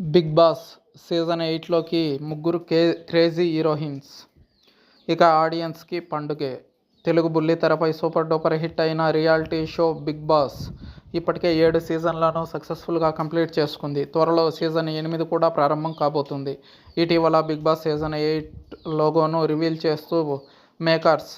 Big Boss season ఎయిట్లోకి ముగ్గురు కే crazy heroines. ఇక ఆడియన్స్కి పండుగే. తెలుగు బుల్లి తెరపై సూపర్ డూపర్ హిట్ అయిన రియాలిటీ షో బిగ్ బాస్ ఇప్పటికే ఏడు సీజన్లను సక్సెస్ఫుల్గా కంప్లీట్ చేసుకుంది. త్వరలో సీజన్ ఎనిమిది కూడా ప్రారంభం కాబోతుంది. ఇటీవల బిగ్ బాస్ సీజన్ ఎయిట్ లోగోను రివీల్ చేస్తూ మేకర్స్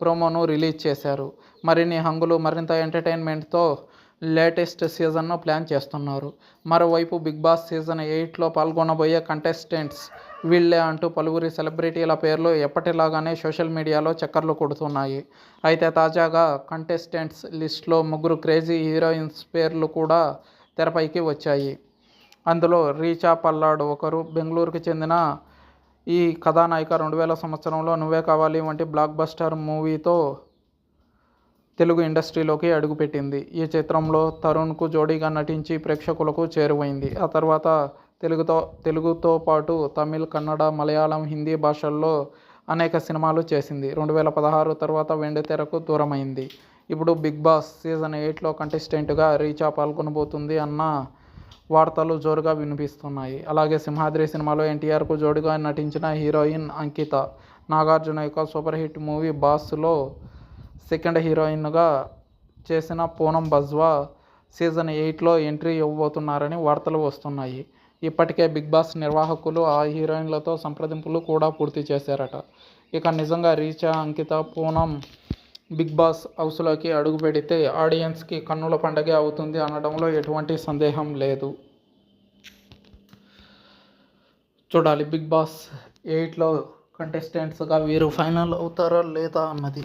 ప్రోమోను రిలీజ్ చేశారు. మరిన్ని హంగులు మరింత ఎంటర్టైన్మెంట్తో లేటెస్ట్ సీజన్ను ప్లాన్ చేస్తున్నారు. మరోవైపు బిగ్ బాస్ సీజన్ ఎయిట్లో పాల్గొనబోయే కంటెస్టెంట్స్ వీళ్ళే అంటూ పలువురి సెలబ్రిటీల పేర్లు ఎప్పటిలాగానే సోషల్ మీడియాలో చక్కర్లు కొడుతున్నాయి. అయితే తాజాగా కంటెస్టెంట్స్ లిస్ట్లో ముగ్గురు క్రేజీ హీరోయిన్స్ పేర్లు కూడా తెరపైకి వచ్చాయి. అందులో రీచా పల్లాడు ఒకరు బెంగళూరుకు చెందిన ఈ కథానాయిక రెండు వేల సంవత్సరంలో నువ్వే కావాలి వంటి బ్లాక్ బస్టర్ మూవీతో తెలుగు ఇండస్ట్రీలోకి అడుగుపెట్టింది. ఈ చిత్రంలో తరుణ్కు జోడీగా నటించి ప్రేక్షకులకు చేరువైంది. ఆ తర్వాత తెలుగుతో తెలుగుతో పాటు తమిళ్ కన్నడ మలయాళం హిందీ భాషల్లో అనేక సినిమాలు చేసింది. రెండు వేల పదహారు తర్వాత వెండితెరకు దూరమైంది. ఇప్పుడు బిగ్ బాస్ సీజన్ ఎయిట్లో కంటెస్టెంట్గా రీచా పాల్గొనబోతుంది అన్న వార్తలు జోరుగా వినిపిస్తున్నాయి. అలాగే సింహాద్రి సినిమాలో ఎన్టీఆర్కు జోడుగా నటించిన హీరోయిన్ అంకిత నాగార్జున యొక్క సూపర్ హిట్ మూవీ బాస్లో సెకండ్ హీరోయిన్గా చేసిన పూనం బజ్వా సీజన్ ఎయిట్లో ఎంట్రీ ఇవ్వబోతున్నారని వార్తలు వస్తున్నాయి. ఇప్పటికే బిగ్ బాస్ నిర్వాహకులు ఆ హీరోయిన్లతో సంప్రదింపులు కూడా పూర్తి చేశారట. ఇక నిజంగా రీచా అంకిత పూనం బిగ్ బాస్ హౌస్లోకి అడుగు పెడితే ఆడియన్స్కి కన్నుల పండగే అవుతుంది అనడంలో ఎటువంటి సందేహం లేదు. చూడాలి బిగ్ బాస్ ఎయిట్లో కంటెస్టెంట్స్గా వీరు ఫైనల్ అవుతారా లేదా అన్నది.